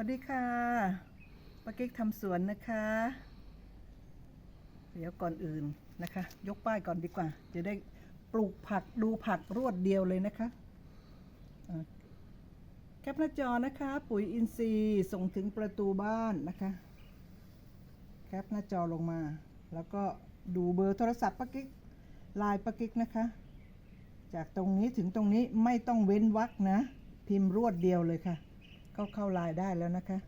วัสดีค่ะป้ากิ๊กทำสวนนะคะ เดี๋ยวก่อนอื่นนะคะ ยกป้ายก่อนดีกว่า จะได้ปลูกผักดูผักรวดเดียวเลยนะคะอะแคปหน้าจอนะคะ ปุ๋ยอินทรีย์ส่งถึงประตูบ้านนะคะ แคปหน้าจอลงมา แล้วก็ดูเบอร์โทรศัพท์ป้ากิ๊กไลน์ป้ากิ๊กนะคะ จากตรงนี้ถึงตรงนี้ไม่ต้องเว้นวรรคนะ พิมพ์รวดเดียวเลยค่ะ เข้าเข้าไลน์ได้แล้วนะคะ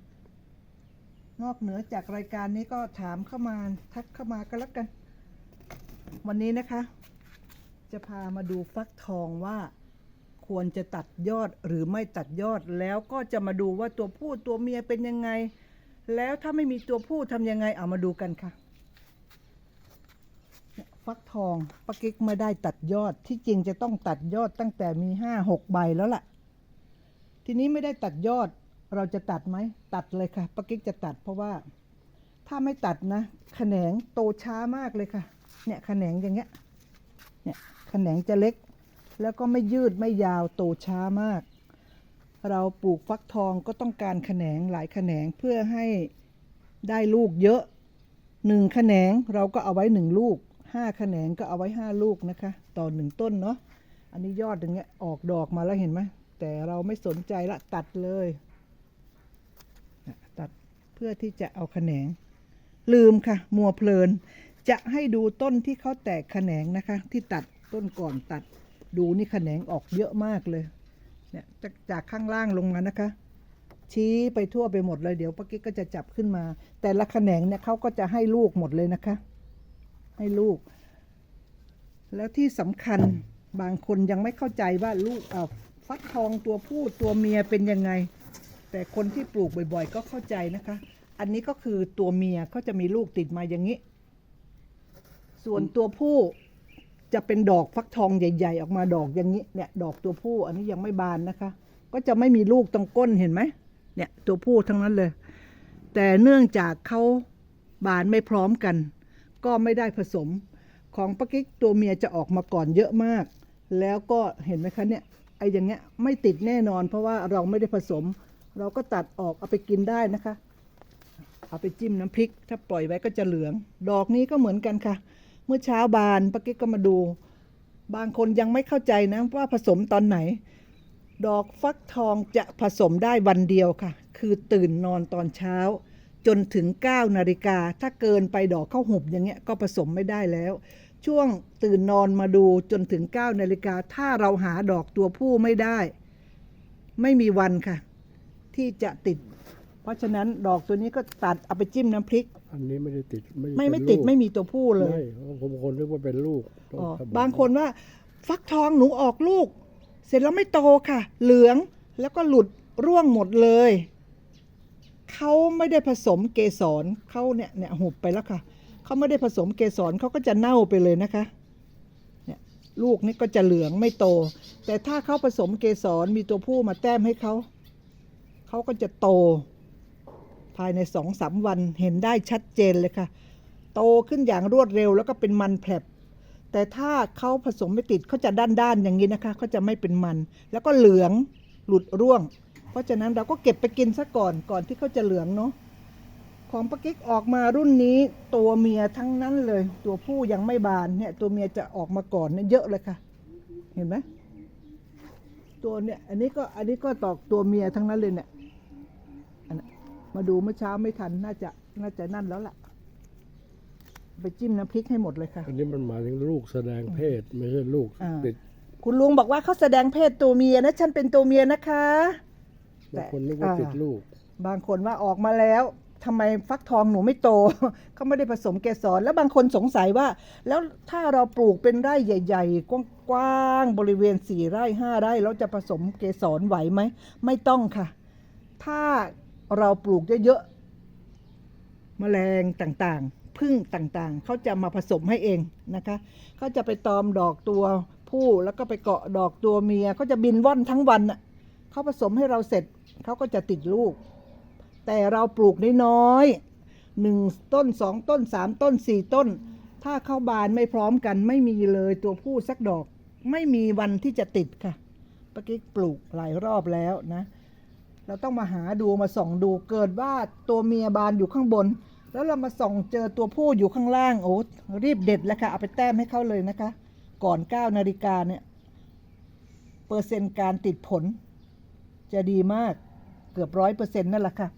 นอกเหนือจากรายการนี้ก็ถามเข้ามาทักเข้ามาก็แล้วกัน วันนี้นะคะ จะพามาดูฟักทองว่าควรจะตัดยอดหรือไม่ตัดยอดแล้วก็จะมาดูว่าตัวผู้ตัวเมียเป็นยังไง แล้วถ้าไม่มีตัวผู้ทำยังไงเอามาดูกันค่ะ ฟักทองปากิ๊กไม่ได้ตัดยอดที่จริงจะต้องตัดยอดตั้งแต่มีห้าหกใบแล้วล่ะ ทีนี้ไม่ได้ตัดยอด เราจะตัดไหมตัดเลยค่ะป้ากิ๊กจะตัดเพราะว่าถ้าไม่ตัดนะแขนงโตช้ามากเลยค่ะ เนี่ยแขนงอย่างเงี้ยเนี่ยแขนงจะเล็ก แล้วก็ไม่ยืดไม่ยาวโตช้ามาก เราปลูกฟักทองก็ต้องการแขนงหลายแขนงเพื่อให้ได้ลูกเยอะหนึ่งแขนงเราก็เอาไว้หนึ่งลูกห้าแขนงก็เอาไว้ห้าลูกนะคะ ต่อหนึ่งต้นเนาะอันนี้ยอดอย่างเงี้ยออกดอกมาแล้วเห็นไหมแต่เราไม่สนใจละตัดเลย ตัดเพื่อที่จะเอาแขนง ลืมค่ะ มัวเพลิน จะให้ดูต้นที่เขาแตกแขนงนะคะ ที่ตัดต้นก่อนตัด ดูนี่แขนงออกเยอะมากเลย เนี่ยจากจากข้างล่างลงมานะคะ ชี้ไปทั่วไปหมดเลยเดี๋ยวป้ากิ๊กก็จะจับขึ้นมา แต่ละแขนงเนี่ยเขาก็จะให้ลูกหมดเลยนะคะ ให้ลูก แล้วที่สำคัญบางคนยังไม่เข้าใจว่าลูกฟักทองตัวผู้ตัวเมียเป็นยังไง แต่คนที่ปลูกบ่อยๆ ก็เข้าใจนะคะ อันนี้ก็คือตัวเมียเขาจะมีลูกติดมาอย่างนี้ ส่วนตัวผู้จะเป็นดอกฟักทองใหญ่ ๆ ออกมาดอกอย่างนี้เนี่ย ดอกตัวผู้ อันนี้ยังไม่บานนะคะ ก็จะไม่มีลูกตรงก้นเห็นไหมเนี่ยตัวผู้ทั้งนั้นเลย แต่เนื่องจากเขาบานไม่พร้อมกัน ก็ไม่ได้ผสมของปากิ๊กตัวเมียจะออกมาก่อนเยอะมาก แล้วก็เห็นไหมคะเนี่ยไอ้อย่างเงี้ยไม่ติดแน่นอน เพราะว่าเราไม่ได้ผสม เราก็ตัดออกเอาไปกินได้นะคะ เอาไปจิ้มน้ำพริก ถ้าปล่อยไว้ก็จะเหลือง ดอกนี้ก็เหมือนกันค่ะ เมื่อเช้าบานปากิ๊กก็มาดู บางคนยังไม่เข้าใจนะว่าผสมตอนไหน ดอกฟักทองจะผสมได้วันเดียวค่ะ คือตื่นนอนตอนเช้า จนถึง9นาฬิกา ถ้าเกินไปดอกเข้าหุบอย่างเงี้ยก็ผสมไม่ได้แล้วช่วงตื่นนอนมาดูจนถึง9นาฬิกาถ้าเราหาดอกตัวผู้ไม่ได้ ไม่มีวันค่ะ ที่จะติด เพราะฉะนั้นดอกตัวนี้ก็ตัดเอาไปจิ้มน้ำพริก อันนี้ไม่ได้ติดไม่เป็นไม่ติดลูกไม่มีตัวผู้เลยไม่ผมคนนึกว่าเป็นลูกอ๋อต้องทำบางคนว่าฟักทองหนูออกลูก เสร็จแล้วไม่โตค่ะ เหลืองแล้วก็หลุดร่วงหมดเลย เขาไม่ได้ผสมเกสรเขาเนี่ยเนี่ยหุบไปแล้วค่ะ เขาไม่ได้ผสมเกสรเขาก็จะเน่าไปเลยนะคะเนี่ยลูกนี่ก็จะเหลืองไม่โต แต่ถ้าเขาผสมเกสรมีตัวผู้มาแต้มให้เขา เขาก็จะโต ภายในสองสามวันเห็นได้ชัดเจนเลยค่ะ โตขึ้นอย่างรวดเร็วแล้วก็เป็นมันแผลบแต่ถ้าเขาผสมไม่ติดเขาจะด้านๆอย่างนี้นะคะเขาจะไม่เป็นมัน แล้วก็เหลืองหลุดร่วง เพราะฉะนั้นเราก็เก็บไปกินซะก่อนก่อนที่เขาจะเหลืองเนาะของปากิ๊กออกมารุ่นนี้ตัวเมียทั้งนั้นเลย ตัวผู้ยังไม่บานเนี่ยตัวเมียจะออกมาก่อนเนี่ยเยอะเลยค่ะ เห็นไหมตัวเนี่ยอันนี้ก็อันนี้ก็ตอกตัวเมียทั้งนั้นเลยเนี่ย มาดูเมื่อเช้าไม่ทัน น่าจะน่าจะนั่นแล้วล่ะ ไปจิ้มน้ำพริกให้หมดเลยค่ะ อันนี้มันหมายถึงลูกแสดงเพศไม่ใช่ลูกอ่า ติดคุณลุงบอกว่าเขาแสดงเพศตัวเมียนะ ฉันเป็นตัวเมียนะคะ บางคนนึกว่าอ่าติดลูก บางคนว่าออกมาแล้วทำไมฟักทองหนูไม่โต เขาไม่ได้ผสมเกสรแล้วบางคนสงสัยว่า แล้วถ้าเราปลูกเป็นไร่ใหญ่ ๆ กว้างๆบริเวณสี่ไร่ห้าไร่เราจะผสมเกสรไหวไหม ไม่ต้องค่ะ ถ้า เราปลูกเยอะๆแมลงต่างๆพึ่งต่างๆ เขาจะมาผสมให้เองนะคะเขาจะไปตอมดอกตัวผู้แล้วก็ไปเกาะดอกตัวเมียเขาจะบินว่อนทั้งวันน่ะเขาผสมให้เราเสร็จเขาก็จะติดลูก แต่เราปลูกน้อยๆหนึ่งต้นสองต้นสามต้นสี่ต้น ถ้าเข้าบานไม่พร้อมกัน ไม่มีเลยตัวผู้สักดอก ไม่มีวันที่จะติดค่ะปากิ๊กปลูกหลายรอบแล้วนะ เราต้องมาหาดูมาส่องดูเกิดว่าตัวเมียบานอยู่ข้างบน แล้วเรามาส่องเจอตัวผู้อยู่ข้างล่างโอ้รีบเด็ดแล้วค่ะเอาไปแต้มให้เขาเลยนะคะ ก่อน9นาฬิกาเนี่ยเปอร์เซ็นต์การติดผล จะดีมากเกือบร้อยเปอร์เซ็นต์นั่นแหละค่ะ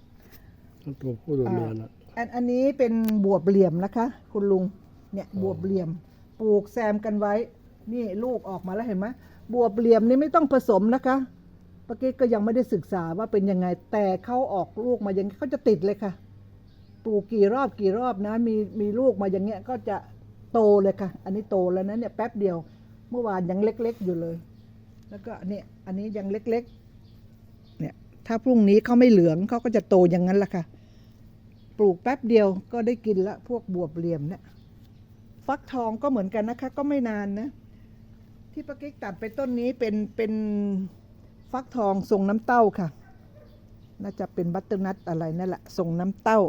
ทั้งตัวผู้ตัวเมียนะอันอันนี้เป็นบวบเหลี่ยมนะคะ คุณลุงเนี่ยอ๋อบวบเหลี่ยม ปลูกแซมกันไว้ นี่ลูกออกมาแล้วเห็นไหมบวบเหลี่ยมนี่ไม่ต้องผสมนะคะ ปากี้ก็ยังไม่ได้ศึกษาว่าเป็นยังไงแต่เขาออกลูกมาอย่างเขาจะติดเลยค่ะ ปลูกกี่รอบกี่รอบนะมีมีลูกมาอย่างเงี้ยก็จะโตเลยค่ะ อันนี้โตแล้วนะเนี่ยแป๊บเดียว เมื่อวานยังเล็ก ๆอยู่เลย แล้วก็เนี่ยอันนี้ยังเล็กๆ เนี่ยถ้าพรุ่งนี้เขาไม่เหลืองเขาก็จะโตอย่างนั้นแหละค่ะ ปลูกแป๊บเดียวก็ได้กินละพวกบวบเหลี่ยมเนี่ยฟักทองก็เหมือนกันนะคะ ก็ไม่นานนะ ที่ป้ากิ๊กตัดไปต้นนี้เป็นเป็น ฟักทองทรงน้ำเต้าค่ะ น่าจะเป็นบัตเตอร์นัทอะไรนั่นแหละทรงน้ำเต้า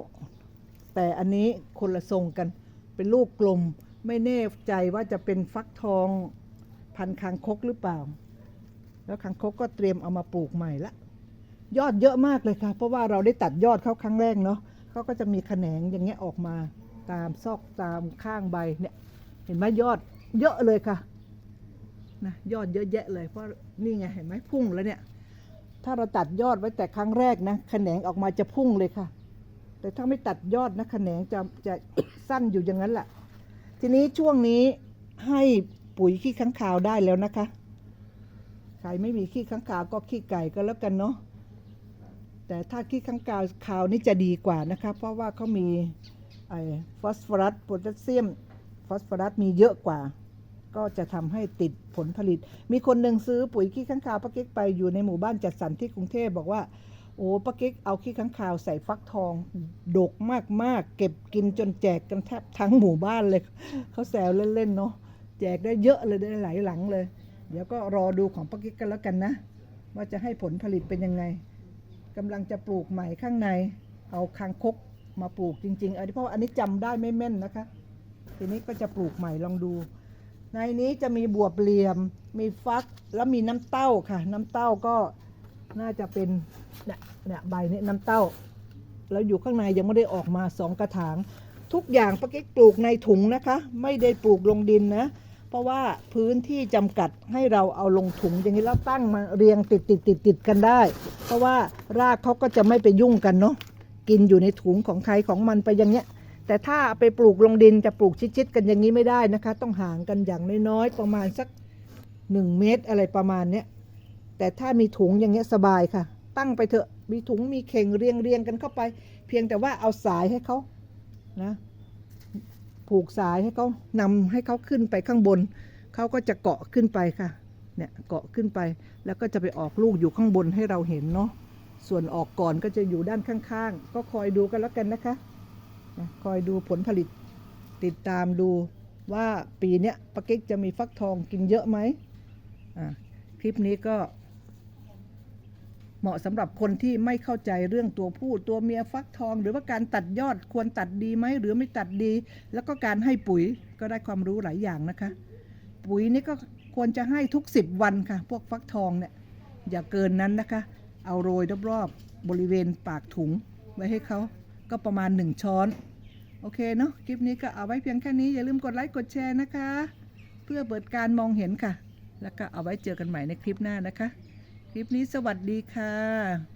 แต่อันนี้คนละทรงกันเป็นลูกกลมไม่แน่ใจว่าจะเป็นฟักทองพันคางคกหรือเปล่า แล้วคางคกก็เตรียมเอามาปลูกใหม่ละ ยอดเยอะมากเลยค่ะ เพราะว่าเราได้ตัดยอดเขาครั้งแรกเนาะเขาก็จะมีแขนงอย่างเงี้ยออกมาตามซอกตามข้างใบเนี่ย เห็นไหมยอดเยอะเลยค่ะ นะยอดเยอะแยะเลยเพราะนี่ไงเห็นไหมพุ่งแล้วเนี่ย ถ้าเราตัดยอดไว้แต่ครั้งแรกนะแขนงออกมาจะพุ่งเลยค่ะ แต่ถ้าไม่ตัดยอดนะแขนงจะจะสั้นอยู่อย่างนั้นแหละทีนี้ช่วงนี้ให้ปุ๋ยขี้ข้างคาวได้แล้วนะคะใครไม่มีขี้ข้างคาวก็ขี้ไก่ก็แล้วกันเนาะแต่ถ้าขี้ข้างคาวคาวนี่จะดีกว่านะคะ เพราะว่าเขามีไอฟอสฟอรัสโพแทสเซียมฟอสฟอรัสมีเยอะกว่า ก็จะทำให้ติดผลผลิต มีคนหนึ่งซื้อปุ๋ยขี้ข้างคาวป้ากิ๊กไปอยู่ในหมู่บ้านจัดสรรที่กรุงเทพบอกว่าโอ้ป้ากิ๊กเอาขี้ข้างคาวใส่ฟักทอง ดกมากๆ เก็บกินจนแจกกันแทบทั้งหมู่บ้านเลย เขาแซวเล่นๆเนาะแจกได้เยอะเลยได้หลายหลังเลย เดี๋ยวก็รอดูของป้ากิ๊กกันแล้วกันนะ ว่าจะให้ผลผลิตเป็นยังไงกำลังจะปลูกใหม่ข้างใน เอาคางคกมาปลูกจริงๆอันนี้เพราะอันนี้จำได้ไม่แม่นนะคะ ทีนี้ก็จะปลูกใหม่ลองดู ในนี้จะมีบวบเหลี่ยม มีฟัก แล้วมีน้ำเต้าค่ะ น้ำเต้าก็น่าจะเป็นเนี่ยเนี่ยใบนี้น้ำเต้า แล้วอยู่ข้างในยังไม่ได้ออกมาสองกระถาง ทุกอย่างป้ากิ๊กปลูกในถุงนะคะ ไม่ได้ปลูกลงดินนะ เพราะว่าพื้นที่จำกัดให้เราเอาลงถุงอย่างนี้แล้วตั้งมาเรียงติดติดติดติดกันได้ เพราะว่ารากเขาก็จะไม่ไปยุ่งกันเนาะ กินอยู่ในถุงของใครของมันไปอย่างเงี้ย แต่ถ้าไปปลูกลงดินจะปลูกชิดๆกันอย่างนี้ไม่ได้นะคะ ต้องห่างกันอย่างน้อยๆประมาณสักหนึ่งเมตรอะไรประมาณเนี้ยแต่ถ้ามีถุงอย่างเงี้ยสบายค่ะ ตั้งไปเถอะมีถุงมีเข่งเรียงเรียงกันเข้าไป เพียงแต่ว่าเอาสายให้เขานะผูกสายให้เขานำให้เขาขึ้นไปข้างบนเขาก็จะเกาะขึ้นไปค่ะเนี่ยเกาะขึ้นไปแล้วก็จะไปออกลูกอยู่ข้างบนให้เราเห็นเนาะส่วนออกก่อนก็จะอยู่ด้านข้างๆ ก็คอยดูกันแล้วกันนะคะ นะคอยดูผลผลิตติดตามดูว่าปีนี้ปากิ๊กจะมีฟักทองกินเยอะไหมคลิปนี้ก็ เหมาะสำหรับคนที่ไม่เข้าใจเรื่องตัวผู้ตัวเมียฟักทอง หรือว่าการตัดยอดควรตัดดีไหมหรือไม่ตัดดี แล้วก็การให้ปุ๋ยก็ได้ความรู้หลายอย่างนะคะ ปุ๋ยนี่ก็ควรจะให้ทุก 10 วันค่ะ พวกฟักทองเนี่ยอย่าเกินนั้นนะคะ เอาโรยรอบๆบริเวณปากถุงไว้ให้เขา ก็ประมาณ 1 ช้อน โอเคเนาะคลิปนี้ก็เอาไว้เพียงแค่นี้ อย่าลืมกดไลค์กดแชร์นะคะ เพื่อเปิดการมองเห็นค่ะ แล้วก็เอาไว้เจอกันใหม่ในคลิปหน้านะคะ คลิปนี้สวัสดีค่ะ